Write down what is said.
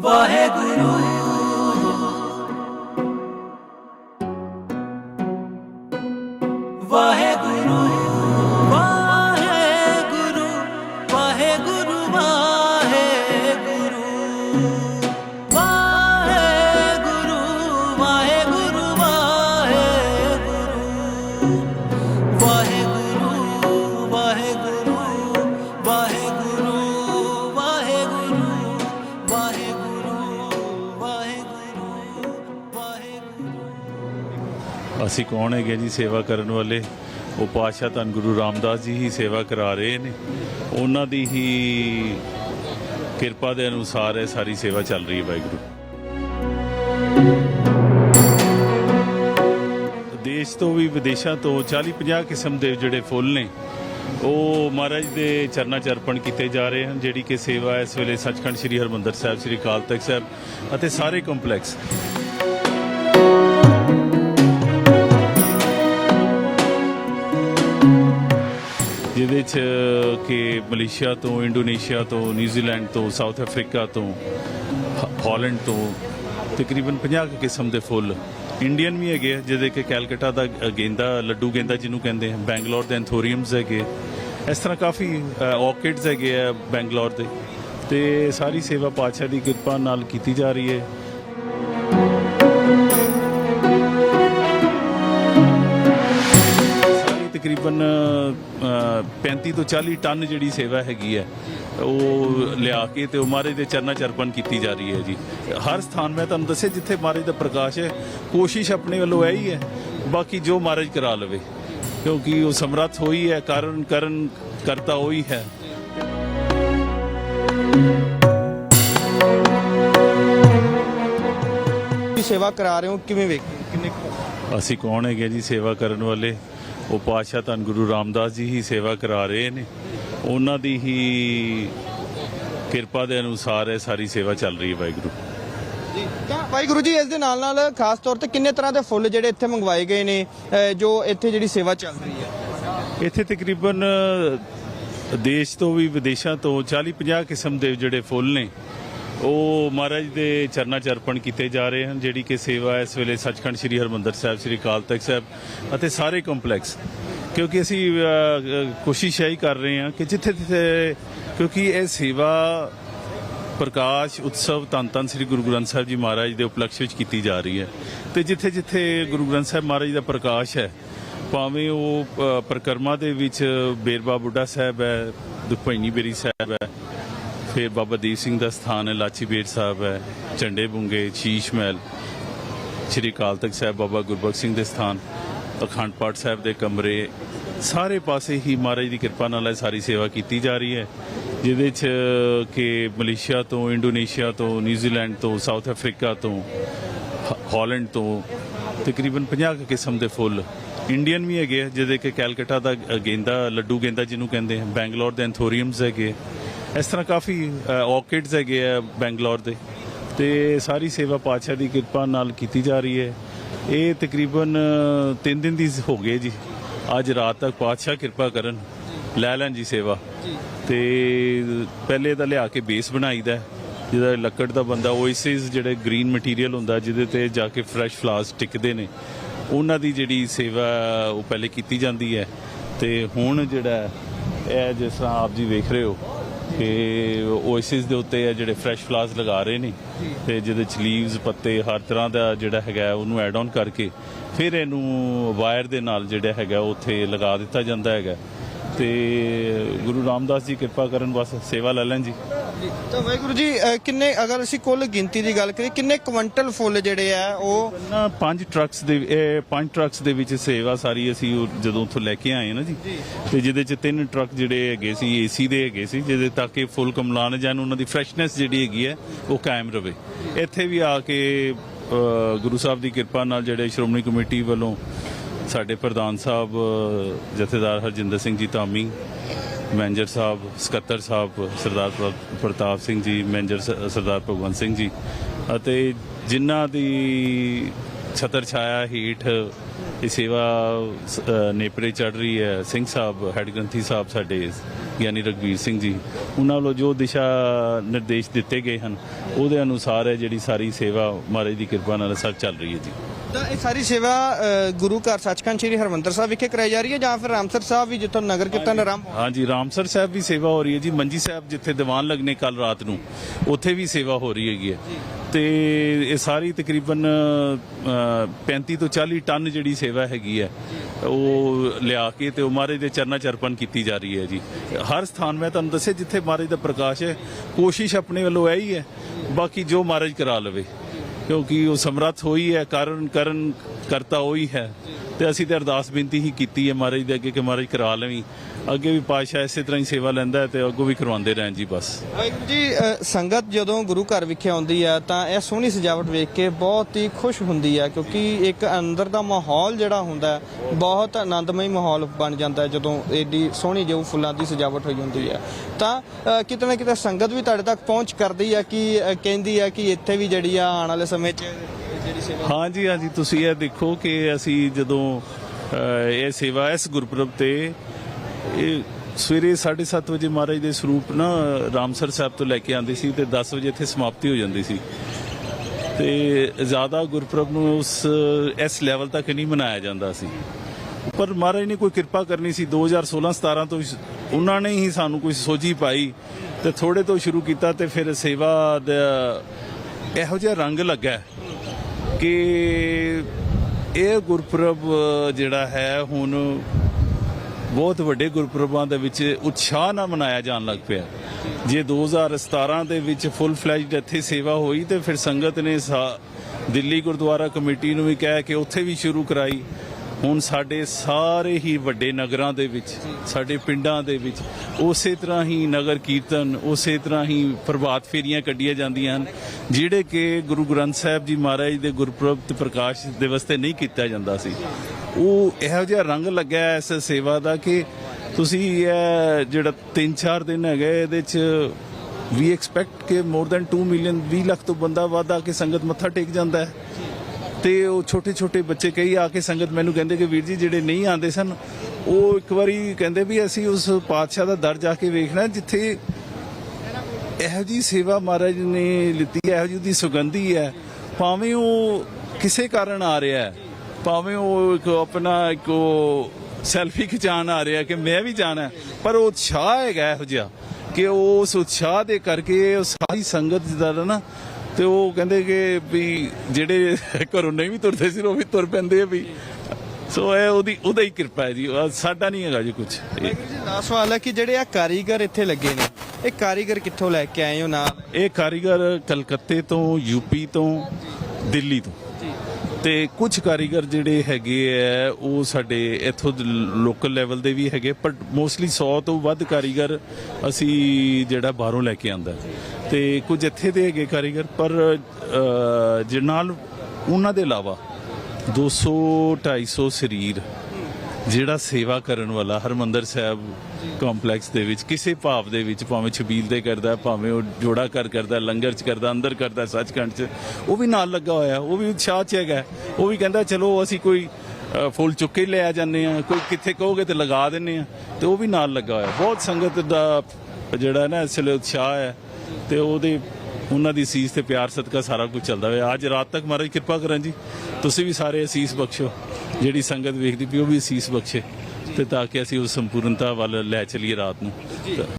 ਵਾਹਿਗੁਰੂ ਅਸੀਂ ਕੌਣ ਹੈਗੇ ਜੀ ਸੇਵਾ ਕਰਨ ਵਾਲੇ? ਉਹ ਪਾਤਸ਼ਾਹ ਧੰਨ ਗੁਰੂ ਰਾਮਦਾਸ ਜੀ ਹੀ ਸੇਵਾ ਕਰਾ ਰਹੇ ਨੇ। ਉਹਨਾਂ ਦੀ ਹੀ ਕਿਰਪਾ ਦੇ ਅਨੁਸਾਰ ਇਹ ਸਾਰੀ ਸੇਵਾ ਚੱਲ ਰਹੀ ਹੈ ਵਾਹਿਗੁਰੂ। ਦੇਸ਼ ਤੋਂ ਵੀ ਵਿਦੇਸ਼ਾਂ ਤੋਂ 40 50 ਕਿਸਮ ਦੇ ਜਿਹੜੇ ਫੁੱਲ ਨੇ, ਉਹ ਮਹਾਰਾਜ ਦੇ ਚਰਨਾਂ 'ਚ ਅਰਪਣ ਕੀਤੇ ਜਾ ਰਹੇ ਹਨ, ਜਿਹੜੀ ਕਿ ਸੇਵਾ ਇਸ ਵੇਲੇ ਸੱਚਖੰਡ ਸ੍ਰੀ ਹਰਮੰਦਰ ਸਾਹਿਬ, ਸ੍ਰੀ ਅਕਾਲ ਤਖਤ ਸਾਹਿਬ ਅਤੇ ਸਾਰੇ ਕੰਪਲੈਕਸ ਜਿਹਦੇ 'ਚ ਕਿ ਮਲੇਸ਼ੀਆ ਤੋਂ ਇੰਡੋਨੇਸ਼ੀਆ ਤੋਂ ਨਿਊਜ਼ੀਲੈਂਡ ਤੋਂ ਸਾਊਥ ਅਫਰੀਕਾ ਤੋਂ ਹ- ਹਾਲੈਂਡ ਤੋਂ ਤਕਰੀਬਨ 50 ਕੁ ਕਿਸਮ ਦੇ ਫੁੱਲ ਇੰਡੀਅਨ ਵੀ ਹੈਗੇ ਆ, ਜਿਹਦੇ ਕਿ ਕੈਲਕਟਾ ਦਾ ਗੇਂਦਾ ਲੱਡੂ ਗੇਂਦਾ ਜਿਹਨੂੰ ਕਹਿੰਦੇ ਆ ਬੈਂਗਲੌਰ ਦੇ ਐਂਥੋਰੀਅਮਸ ਹੈਗੇ ਇਸ ਤਰ੍ਹਾਂ ਕਾਫੀ ਆਰਕਿਡਸ ਹੈਗੇ ਆ ਬੈਂਗਲੌਰ ਦੇ। ਤੇ ਸਾਰੀ ਸੇਵਾ ਪਾਤਸ਼ਾਹ ਦੀ ਕਿਰਪਾ ਨਾਲ ਕੀਤੀ ਜਾ ਰਹੀ ਹੈ। ਤਕਰੀਬਨ ਅ, 35 ਤੋਂ 40 ਟਨ ਜਿਹੜੀ ਸੇਵਾ ਹੈਗੀ ਹੈ ਉਹ ਲਿਆ ਕੇ ਤੇ ਉਹ ਮਹਾਰਾਜ ਦੇ ਚਰਨਾਂ ਚ ਅਰਪਣ ਕੀਤੀ ਜਾ ਰਹੀ ਹੈ ਜੀ। ਹਰ ਸਥਾਨ ਮੈਂ ਤੁਹਾਨੂੰ ਦੱਸਿਆ ਜਿੱਥੇ ਮਹਾਰਾਜ ਦਾ ਪ੍ਰਕਾਸ਼ ਹੈ ਕੋਸ਼ਿਸ਼ ਆਪਣੇ ਵੱਲੋਂ ਹੀ ਹੈ ਬਾਕੀ ਜੋ ਮਹਾਰਾਜ ਕਰਾ ਲਵੇ ਕਿਉਂਕਿ ਉਹ ਸਮਰੱਥ ਹੋਈ ਹੈ ਕਾਰਨ ਕਰਨ ਕਰਤਾ ਹੋਈ ਹੈ। ਸੇਵਾ ਕਰਾ ਰਹੇ ਹੋ ਕਿਵੇਂ ਵੇਖ ਕਿੰਨੇ ਅਸੀਂ ਕੌਣ ਹੈਗੇ ਜੀ ਸੇਵਾ ਕਰਨ ਵਾਲੇ? ਉਹ ਪਾਤਸ਼ਾਹ ਧੰਨ ਗੁਰੂ ਰਾਮਦਾਸ ਜੀ ਹੀ ਸੇਵਾ ਕਰਾ ਰਹੇ ਨੇ। ਉਹਨਾਂ ਦੀ ਹੀ ਕਿਰਪਾ ਦੇ ਅਨੁਸਾਰ ਇਹ ਸਾਰੀ ਸੇਵਾ ਚੱਲ ਰਹੀ ਹੈ ਵਾਹਿਗੁਰੂ। ਤਾਂ ਵਾਹਿਗੁਰੂ ਜੀ ਇਸ ਦੇ ਨਾਲ ਨਾਲ ਖਾਸ ਤੌਰ ਤੇ ਕਿੰਨੇ ਤਰ੍ਹਾਂ ਦੇ ਫੁੱਲ ਜਿਹੜੇ ਇੱਥੇ ਮੰਗਵਾਏ ਗਏ ਨੇ ਜੋ ਇੱਥੇ ਜਿਹੜੀ ਸੇਵਾ ਚੱਲ ਰਹੀ ਹੈ? ਇੱਥੇ ਤਕਰੀਬਨ ਦੇਸ਼ ਤੋਂ ਵੀ ਵਿਦੇਸ਼ਾਂ ਤੋਂ 40 50 ਕਿਸਮ ਦੇ ਜਿਹੜੇ ਫੁੱਲ ਨੇ ਉਹ ਮਹਾਰਾਜ ਦੇ ਚਰਨਾਂ 'ਚ ਅਰਪਣ ਕੀਤੇ ਜਾ ਰਹੇ ਹਨ ਜਿਹੜੀ ਕਿ ਸੇਵਾ ਇਸ ਵੇਲੇ ਸੱਚਖੰਡ ਸ੍ਰੀ ਹਰਮੰਦਰ ਸਾਹਿਬ ਸ੍ਰੀ ਅਕਾਲ ਤਖਤ ਸਾਹਿਬ ਅਤੇ ਸਾਰੇ ਕੰਪਲੈਕਸ। ਕਿਉਂਕਿ ਅਸੀਂ ਅ, ਅ, ਕੋਸ਼ਿਸ਼ ਇਹੀ ਕਰ ਰਹੇ ਹਾਂ ਕਿ ਜਿੱਥੇ ਜਿੱਥੇ ਕਿਉਂਕਿ ਇਹ ਸੇਵਾ ਪ੍ਰਕਾਸ਼ ਉਤਸਵ ਧੰਨ ਧੰਨ ਸ੍ਰੀ ਗੁਰੂ ਗ੍ਰੰਥ ਸਾਹਿਬ ਜੀ ਮਹਾਰਾਜ ਦੇ ਉਪਲਕਸ਼ ਵਿੱਚ ਕੀਤੀ ਜਾ ਰਹੀ ਹੈ। ਤੇ ਜਿੱਥੇ ਜਿੱਥੇ ਗੁਰੂ ਗ੍ਰੰਥ ਸਾਹਿਬ ਮਹਾਰਾਜ ਦਾ ਪ੍ਰਕਾਸ਼ ਹੈ ਭਾਵੇਂ ਉਹ ਅ, ਪਰਿਕਰਮਾ ਦੇ ਵਿੱਚ ਬੇਰਬਾ ਬੁੱਢਾ ਸਾਹਿਬ ਹੈ ਦੁਪਹਿਣੀ ਬੇਰੀ ਸਾਹਿਬ ਹੈ ਫਿਰ ਬਾਬਾ ਦੀਪ ਸਿੰਘ ਦਾ ਸਥਾਨ ਹੈ ਲਾਚੀ ਬੇਰ ਸਾਹਿਬ ਹੈ ਝੰਡੇ ਬੁੰਗੇ ਸ਼ੀਸ਼ ਮਹਿਲ। ਸ੍ਰੀ ਅਕਾਲ ਤਖਤ ਸਾਹਿਬ ਬਾਬਾ ਗੁਰਬਖਸ਼ ਸਿੰਘ ਦੇ ਸਥਾਨ ਅਖੰਡ ਪਾਠ ਸਾਹਿਬ ਦੇ ਕਮਰੇ ਸਾਰੇ ਪਾਸੇ ਹੀ ਮਹਾਰਾਜ ਦੀ ਕਿਰਪਾ ਨਾਲ ਇਹ ਸਾਰੀ ਸੇਵਾ ਕੀਤੀ ਜਾ ਰਹੀ ਹੈ ਜਿਹਦੇ 'ਚ ਕਿ ਮਲੇਸ਼ੀਆ ਤੋਂ ਇੰਡੋਨੇਸ਼ੀਆ ਤੋਂ ਨਿਊਜ਼ੀਲੈਂਡ ਤੋਂ ਸਾਊਥ ਅਫਰੀਕਾ ਤੋਂ ਹ- ਹਾਲੈਂਡ ਤੋਂ ਤਕਰੀਬਨ 50 ਕੁ ਕਿਸਮ ਦੇ ਫੁੱਲ ਇੰਡੀਅਨ ਵੀ ਹੈਗੇ ਆ, ਜਿਹਦੇ ਕਿ ਕੈਲਕਟਾ ਦਾ ਗੇਂਦਾ ਲੱਡੂ ਗੇਂਦਾ ਜਿਹਨੂੰ ਕਹਿੰਦੇ ਆ ਬੈਂਗਲੌਰ ਦੇ ਐਂਥੋਰੀਅਮਸ ਹੈਗੇ ਇਸ ਤਰ੍ਹਾਂ ਕਾਫੀ ਆਰਕਿਡਸ ਹੈਗੇ ਆ ਬੈਂਗਲੌਰ ਦੇ। ਤੇ ਸਾਰੀ ਸੇਵਾ ਪਾਤਸ਼ਾਹ ਦੀ ਕਿਰਪਾ ਨਾਲ ਕੀਤੀ ਜਾ ਰਹੀ ਹੈ। ਇਹ ਤਕਰੀਬਨ 3 ਦਿਨ ਦੀ ਹੋ ਗਏ ਜੀ। ਅੱਜ ਰਾਤ ਤੱਕ ਪਾਤਸ਼ਾਹ ਕਿਰਪਾ ਕਰਨ ਲੈ ਲੈਣ ਜੀ ਸੇਵਾ। ਤੇ ਪਹਿਲੇ ਤਾਂ ਲਿਆ ਕੇ ਬੇਸ ਬਣਾਈਦਾ ਜਿਹਦਾ ਲੱਕੜ ਦਾ ਬੰਦਾ ਓਇਸਿਸ ਜਿਹੜੇ ਗ੍ਰੀਨ ਮਟੀਰੀਅਲ ਹੁੰਦਾ ਜਿਹਦੇ ਤੇ ਜਾ ਕੇ ਫਰੈਸ਼ ਫਲਾਵਰਸ ਟਿਕਦੇ ਨੇ ਉਹਨਾਂ ਦੀ ਜਿਹੜੀ ਸੇਵਾ ਉਹ ਪਹਿਲੇ ਕੀਤੀ ਜਾਂਦੀ ਹੈ। ਤੇ ਹੁਣ ਜਿਹੜਾ ਇਹ ਜਿਸ ਤਰ੍ਹਾਂ ਆਪ ਜੀ ਵੇਖ ਰਹੇ ਹੋ ਕਿ ਓਇਸਿਸ ਦੇ ਉੱਤੇ ਇਹ ਜਿਹੜੇ ਫਰੈਸ਼ ਫਲਾਵਰਸ ਲਗਾ ਰਹੇ ਨੇ ਤੇ ਜਿਹਦੇ ਚ ਲੀਵਸ ਪੱਤੇ ਹਰ ਤਰ੍ਹਾਂ ਦਾ ਜਿਹੜਾ ਹੈਗਾ ਉਹਨੂੰ ਐਡ ਆਨ ਕਰਕੇ ਫਿਰ ਇਹਨੂੰ ਵਾਇਰ ਦੇ ਨਾਲ ਜਿਹੜਾ ਹੈਗਾ ਉੱਥੇ ਲਗਾ ਦਿੱਤਾ ਜਾਂਦਾ ਹੈਗਾ। ਤੇ ਗੁਰੂ ਰਾਮਦਾਸ ਜੀ ਕਿਰਪਾ ਕਰਨ ਬਸ ਸੇਵਾ ਲੈ ਲੈਣ ਜੀ। ਤਾਂ ਵਾਹਿਗੁਰੂ ਜੀ ਕਿੰਨੇ ਅਗਰ ਅਸੀਂ ਕੁੱਲ ਗਿਣਤੀ ਦੀ ਗੱਲ ਕਰੀਏ ਕਿੰਨੇ ਕੁਇੰਟਲ ਫੁੱਲ ਜਿਹੜੇ ਆ ਉਹ ਨਾ ਪੰਜ ਟਰੱਕਸ ਦੇ ਇਹ ਪੰਜ ਟਰੱਕਸ ਦੇ ਵਿੱਚ ਸੇਵਾ ਸਾਰੀ ਅਸੀਂ ਜਦੋਂ ਉੱਥੋਂ ਲੈ ਕੇ ਆਏ ਨਾ ਜੀ ਤੇ ਜਿਹਦੇ ਚ ਤਿੰਨ ਟਰੱਕ ਜਿਹੜੇ ਹੈਗੇ ਸੀ ਏਸੀ ਦੇ ਹੈਗੇ ਸੀ ਜਿਹਦੇ ਤਾਂ ਕਿ ਫੁੱਲ ਕਮਲਾ ਨਾ ਜਾਣ ਉਹਨਾਂ ਦੀ ਫਰੈਸ਼ਨੈਸ ਜਿਹੜੀ ਹੈਗੀ ਹੈ ਉਹ ਕਾਇਮ ਰਵੇ। ਇੱਥੇ ਵੀ ਆ ਕੇ ਗੁਰੂ ਸਾਹਿਬ ਦੀ ਕਿਰਪਾ ਨਾਲ ਜਿਹੜੇ ਸ਼੍ਰੋਮਣੀ ਕਮੇਟੀ ਵੱਲੋਂ ਸਾਡੇ ਪ੍ਰਧਾਨ ਸਾਹਿਬ, ਜਥੇਦਾਰ ਹਰਜਿੰਦਰ ਸਿੰਘ ਜੀ ਧਾਮੀ, ਮੈਨੇਜਰ ਸਾਹਿਬ ਸਕੱਤਰ ਸਾਹਿਬ ਸਰਦਾਰ ਪ੍ਰਤਾਪ ਸਿੰਘ ਜੀ, ਮੈਨੇਜਰ ਸ- ਸਰਦਾਰ ਭਗਵੰਤ ਸਿੰਘ ਜੀ ਅਤੇ ਜਿਨ੍ਹਾਂ ਦੀ ਛਤਰ ਛਾਇਆ ਹੇਠ ਇਹ ਸੇਵਾ ਨੇਪਰੇ ਚੜ ਰਹੀ ਹੈ, ਸਿੰਘ ਸਾਹਿਬ, ਹੈਡ ਗ੍ਰੰਥੀ ਸਾਹਿਬ ਸਾਡੇ, ਗਿਆਨੀ ਰਗਵੀਰ ਸਿੰਘ ਜੀ, ਉਹਨਾਂ ਵੱਲੋਂ ਜੋ ਦਿਸ਼ਾ ਨਿਰਦੇਸ਼ ਦਿੱਤੇ ਗਏ ਹਨ, ਉਹਦੇ ਅਨੁਸਾਰ ਹੈ ਜਿਹੜੀ ਸਾਰੀ ਸੇਵਾ ਮਹਾਰਾਜ ਦੀ ਕਿਰਪਾ ਨਾਲ ਸਭ ਚੱਲ ਰਹੀ ਹੈ ਜੀ। ਤਾਂ ਇਹ ਸਾਰੀ ਸੇਵਾ ਗੁਰੂ ਘਰ ਸੱਚਖੰਡ ਸ੍ਰੀ ਹਰਮੰਦਰ ਸਾਹਿਬ ਵਿਖੇ ਕਰਾਈ ਜਾ ਰਹੀ ਹੈ ਜਾਂ ਫਿਰ ਰਾਮਸਰ ਸਾਹਿਬ ਵੀ ਜਿੱਥੋਂ ਨਗਰ ਕੀਰਤਨ ਆਰੰਭ? ਹਾਂਜੀ ਰਾਮਸਰ ਸਾਹਿਬ ਵੀ ਸੇਵਾ ਹੋ ਰਹੀ ਹੈ ਜੀ। ਮੰਜੀ ਸਾਹਿਬ ਜਿੱਥੇ ਦੀਵਾਨ ਲੱਗਨੇ ਕੱਲ ਰਾਤ ਨੂੰ ਉੱਥੇ ਵੀ ਸੇਵਾ ਹੋ ਰਹੀ ਹੈਗੀ ਹੈ। ਤੇ ਇਹ ਸਾਰੀ ਤਕਰੀਬਨ ਅ, 35 ਤੋਂ 40 ਟਨ ਜਿਹੜੀ ਸੇਵਾ ਹੈਗੀ ਹੈ ਉਹ ਲਿਆ ਕੇ ਤੇ ਉਹ ਮਹਾਰਾਜ ਦੇ ਚਰਨਾਂ 'ਚ ਅਰਪਣ ਕੀਤੀ ਜਾ ਰਹੀ ਹੈ ਜੀ। ਹਰ ਸਥਾਨ ਮੈਂ ਤੁਹਾਨੂੰ ਦੱਸਿਆ ਜਿੱਥੇ ਮਹਾਰਾਜ ਦਾ ਪ੍ਰਕਾਸ਼ ਹੈ ਕੋਸ਼ਿਸ਼ ਆਪਣੇ ਵੱਲੋਂ ਇਹ ਹੀ ਹੈ ਬਾਕੀ ਜੋ ਮਹਾਰਾਜ ਕਰਾ ਲਵੇ। ਕਿਉਂਕਿ ਉਹ ਸਮਰੱਥ ਹੋਈ ਹੈ ਕਾਰਨ ਕਰਨ ਕਰਤਾ ਹੋਈ ਹੈ ਤੇ ਅਸੀਂ ਤੇ ਅਰਦਾਸ ਬੇਨਤੀ ਹੀ ਕੀਤੀ ਹੈ ਮਹਾਰਾਜ ਦੇ ਅੱਗੇ ਕਿ ਮਹਾਰਾਜ ਕਰਾ ਲਵੀਂ। ਅੱਗੇ ਵੀ ਪਾਤਸ਼ਾਹ ਇਸੇ ਤਰ੍ਹਾਂ ਹੀ ਸੇਵਾ ਲੈਂਦਾ ਹੈ ਤੇ ਅੱਗੋਂ ਵੀ ਕਰਵਾਉਂਦੇ ਰਹਿਣ ਜੀ ਬਸ। ਜੀ ਸੰਗਤ ਜਦੋਂ ਗੁਰੂ ਘਰ ਵਿਖੇ ਆਉਂਦੀ ਹੈ ਤਾਂ ਇਹ ਸੋਹਣੀ ਸਜਾਵਟ ਵੇਖ ਕੇ ਬਹੁਤ ਹੀ ਖੁਸ਼ ਹੁੰਦੀ ਹੈ ਕਿਉਂਕਿ ਇੱਕ ਅੰਦਰ ਦਾ ਮਾਹੌਲ ਜਿਹੜਾ ਹੁੰਦਾ ਬਹੁਤ ਆਨੰਦਮਈ ਮਾਹੌਲ ਬਣ ਜਾਂਦਾ ਹੈ ਜਦੋਂ ਏਡੀ ਸੋਹਣੀ ਜਿਹੀ ਫੁੱਲਾਂ ਦੀ ਸਜਾਵਟ ਹੋਈ ਹੁੰਦੀ ਹੈ। ਤਾਂ ਕਿਤੇ ਨਾ ਕਿਤੇ ਸੰਗਤ ਵੀ ਤੁਹਾਡੇ ਤੱਕ ਪਹੁੰਚ ਕਰਦੀ ਹੈ ਕਿ ਕਹਿੰਦੀ ਹੈ ਕਿ ਇੱਥੇ ਵੀ ਜਿਹੜੀ ਆ ਆਉਣ ਵਾਲੇ ਸਮੇਂ 'ਚ ਜਿਹੜੀ ਸੇਵਾ ਹਾਂਜੀ ਹਾਂਜੀ, ਤੁਸੀਂ ਇਹ ਦੇਖੋ ਕਿ ਅਸੀਂ ਜਦੋਂ ਇਹ ਸੇਵਾ ਇਸ ਗੁਰਪੁਰਬ ਤੇ, ਇਹ ਸਵੇਰੇ 7:30 ਵਜੇ ਮਹਾਰਾਜ ਦੇ ਸਰੂਪ ਨਾ ਰਾਮਸਰ ਸਾਹਿਬ ਤੋਂ ਲੈ ਕੇ ਆਉਂਦੇ ਸੀ ਤੇ 10 ਵਜੇ ਇੱਥੇ ਸਮਾਪਤੀ ਹੋ ਜਾਂਦੀ ਸੀ। ਤੇ ਜ਼ਿਆਦਾ ਗੁਰਪੁਰਬ ਨੂੰ ਉਸ, ਇਸ ਲੈਵਲ ਤੱਕ ਨਹੀਂ ਮਨਾਇਆ ਜਾਂਦਾ ਸੀ। ਪਰ ਮਹਾਰਾਜ ਨੇ ਕੋਈ ਕਿਰਪਾ ਕਰਨੀ ਸੀ। 2016 17 ਤੋਂ ਉਹਨਾਂ ਨੇ ਹੀ ਸਾਨੂੰ ਕੋਈ ਸੋਝੀ ਪਾਈ ਤੇ ਥੋੜੇ ਤੋਂ ਸ਼ੁਰੂ ਕੀਤਾ ਤੇ ਫਿਰ ਸੇਵਾ ਦਾ ਇਹੋ ਜਿਹਾ ਰੰਗ ਲੱਗਾ। ਕਿ ਇਹ ਗੁਰਪੁਰਬ ਜਿਹੜਾ ਹੈ, ਹੁਣ ਬਹੁਤ ਵੱਡੇ ਗੁਰਪੁਰਬਾਂ ਦੇ ਵਿੱਚ ਉਤਸ਼ਾਹ ਨਾਲ ਮਨਾਇਆ ਜਾਣ ਲੱਗ ਪਿਆ। ਜੇ 2017 ਦੇ ਵਿੱਚ ਫੁੱਲ ਫਲੈਜਡ ਇੱਥੇ ਸੇਵਾ ਹੋਈ ਤੇ ਫਿਰ ਸੰਗਤ ਨੇ ਸਾ- ਦਿੱਲੀ ਗੁਰਦੁਆਰਾ ਕਮੇਟੀ ਨੂੰ ਵੀ ਕਹਿ ਕੇ ਉੱਥੇ ਵੀ ਸ਼ੁਰੂ ਕਰਾਈ। ਹੁਣ ਸਾਡੇ ਸਾਰੇ ਹੀ ਵੱਡੇ ਨਗਰਾਂ ਦੇ ਵਿੱਚ, ਸਾਡੇ ਪਿੰਡਾਂ ਦੇ ਵਿੱਚ, ਉਸੇ ਤਰ੍ਹਾਂ ਹੀ ਨਗਰ ਕੀਰਤਨ, ਉਸੇ ਤਰ੍ਹਾਂ ਹੀ ਪ੍ਰਭਾਤ ਫੇਰੀਆਂ ਕੱਢੀਆਂ ਜਾਂਦੀਆਂ ਹਨ, ਜਿਹੜੇ ਕਿ ਗੁਰੂ ਗ੍ਰੰਥ ਸਾਹਿਬ ਜੀ ਮਹਾਰਾਜ ਦੇ ਗੁਰਪੁਰਬ ਤੇ ਪ੍ਰਕਾਸ਼ ਦਿਵਸ 'ਤੇ ਨਹੀਂ ਕੀਤਾ ਜਾਂਦਾ ਸੀ। ਉਹ ਇਹੋ ਜਿਹਾ ਰੰਗ ਲੱਗਿਆ ਇਸ ਸੇਵਾ ਦਾ ਕਿ ਤੁਸੀਂ ਇਹ ਜਿਹੜਾ 3-4 ਦਿਨ ਹੈਗੇ, ਇਹਦੇ ਚ ਵੀ ਐਕਸਪੈਕਟ ਕਿ ਮੋਰ ਦੈਨ 2 ਮਿਲੀਅਨ 20 ਲੱਖ ਤੋਂ ਬੰਦਾ ਵੱਧ ਆ ਕੇ ਸੰਗਤ ਮੱਥਾ ਟੇਕ ਜਾਂਦਾ ਹੈ। ਤੇ ਉਹ ਛੋਟੇ ਛੋਟੇ ਬੱਚੇ ਕਈ ਆ ਕੇ ਸੰਗਤ ਮੈਨੂੰ ਕਹਿੰਦੇ ਕਿ ਵੀਰ ਜੀ ਜਿਹੜੇ ਨਹੀਂ ਆਉਂਦੇ ਸਨ, ਉਹ ਇੱਕ ਵਾਰੀ ਕਹਿੰਦੇ ਵੀ ਅਸੀਂ ਉਸ ਪਾਤਸ਼ਾਹ ਦਾ ਦਰ ਜਾ ਕੇ ਵੇਖਣਾ ਜਿੱਥੇ ਇਹੋ ਜੀ ਸੇਵਾ ਮਹਾਰਾਜ ਨੇ ਲਿੱਤੀ ਹੈ, ਇਹੋ ਜਿਹੀ ਦੀ ਸੁਗੰਧੀ ਹੈ। ਭਾਵੇਂ ਉਹ ਕਿਸੇ ਕਾਰਨ ਆ ਰਿਹਾ ਹੈ, ਭਾਵੇਂ ਉਹ ਇੱਕ ਆਪਣਾ ਇੱਕ ਸੈਲਫੀ ਖਿਚਾਣ ਆ ਰਿਹਾ ਕਿ ਮੈਂ ਵੀ ਜਾਣਾ ਪਰ ਉਹ ਉਤਸ਼ਾਹ ਹੈਗਾ ਇਹੋ ਜਿਹਾ ਕਿ ਉਸ ਉਤਸ਼ਾਹ ਦੇ ਕਰਕੇ ਉਹ ਸਾਰੀ ਸੰਗਤ ਦਾ ਨਾ ਤੇ ਉਹ ਕਹਿੰਦੇ ਕਿ ਵੀ ਜਿਹੜੇ ਘਰੋਂ ਨਹੀਂ ਵੀ ਤੁਰਦੇ ਸੀ ਉਹ ਵੀ ਤੁਰ ਪੈਂਦੇ ਆ ਵੀ। ਸੋ ਇਹ ਉਹਦੀ ਉਹਦਾ ਹੀ ਕਿਰਪਾ ਹੈ ਜੀ। ਸਾਡਾ ਨਹੀਂ ਹੈਗਾ ਜੀ ਕੁਝ ਲਾਸਟ ਸਵਾਲ ਹੈ ਕਿ ਜਿਹੜੇ ਆ ਕਾਰੀਗਰ ਇੱਥੇ ਲੱਗੇ ਨੇ ਇਹ ਕਾਰੀਗਰ ਕਿੱਥੋਂ ਲੈ ਕੇ ਆਏ ਹੋ ਨਾਲ? ਇਹ ਕਾਰੀਗਰ ਕਲਕੱਤੇ ਤੋਂ ਯੂਪੀ ਤੋਂ ਦਿੱਲੀ ਤੋਂ। ਤੇ ਕੁਝ ਕਾਰੀਗਰ ਜਿਹੜੇ ਹੈਗੇ ਆ ਉਹ ਸਾਡੇ ਇੱਥੋਂ ਲੋਕਲ ਲੈਵਲ ਦੇ ਵੀ ਹੈਗੇ ਪਰ ਮੋਸਟਲੀ 100 ਤੋਂ ਵੱਧ ਕਾਰੀਗਰ ਅਸੀਂ ਜਿਹੜਾ ਬਾਹਰੋਂ ਲੈ ਕੇ ਆਂਦਾ। ਤੇ ਕੁਝ ਇੱਥੇ ਦੇ ਹੈਗੇ ਕਾਰੀਗਰ ਪਰ ਅਹ, ਨਾਲ ਉਹਨਾਂ ਦੇ ਇਲਾਵਾ 200 250 ਸਰੀਰ ਜਿਹੜਾ ਸੇਵਾ ਕਰਨ ਵਾਲਾ ਹਰਮੰਦਰ ਸਾਹਿਬ ਕੰਪਲੈਕਸ ਦੇ ਵਿੱਚ, ਕਿਸੇ ਭਾਵ ਦੇ ਵਿੱਚ, ਭਾਵੇਂ ਛਬੀਲ ਤੇ ਕਰਦਾ, ਭਾਵੇਂ ਉਹ ਜੋੜਾ ਕਰ ਕਰਦਾ, ਲੰਗਰ ਚ ਕਰਦਾ, ਅੰਦਰ ਕਰਦਾ, ਸੱਚਖੰਡ ਚ, ਉਹ ਵੀ ਨਾਲ ਲੱਗਾ ਹੋਇਆ, ਉਹ ਵੀ ਉਤਸ਼ਾਹ ਚ ਹੈਗਾ। ਉਹ ਵੀ ਕਹਿੰਦਾ, ਚਲੋ, ਅਸੀਂ ਕੋਈ ਫੁੱਲ ਚੁੱਕ ਕੇ ਲੈ ਆ ਜਾਂਦੇ ਆ ਕੋਈ ਕਿੱਥੇ ਕਹੋਗੇ ਤੇ ਲਗਾ ਦਿੰਨੇ ਆ ਤੇ ਉਹ ਵੀ ਨਾਲ ਲੱਗਾ ਹੋਇਆ। ਬਹੁਤ ਸੰਗਤ ਦਾ ਜਿਹੜਾ ਨਾ ਇਸ ਲਈ ਉਤਸ਼ਾਹ ਹੈ ਤੇ ਉਹਦੇ, ਉਹਨਾਂ ਦੀ ਅਸੀਸ ਤੇ ਪਿਆਰ, ਸਦਕਾ ਸਾਰਾ ਕੁਝ ਚੱਲਦਾ ਹੋਇਆ। ਅੱਜ ਰਾਤ ਤੱਕ ਮਹਾਰਾਜ ਕਿਰਪਾ ਕਰਾਂ ਜੀ। ਤੁਸੀਂ ਵੀ ਸਾਰੇ ਅਸੀਸ ਬਖਸ਼ੋ। ਜਿਹੜੀ ਸੰਗਤ ਵੇਖਦੀ ਪਈ ਉਹ ਵੀ ਅਸੀਸ ਬਖਸ਼ੇ ਤੇ ਤਾਂ ਕਿ ਅਸੀਂ ਉਸ ਸੰਪੂਰਨਤਾ ਵੱਲ ਲੈ ਚਲੀਏ ਰਾਤ ਨੂੰ।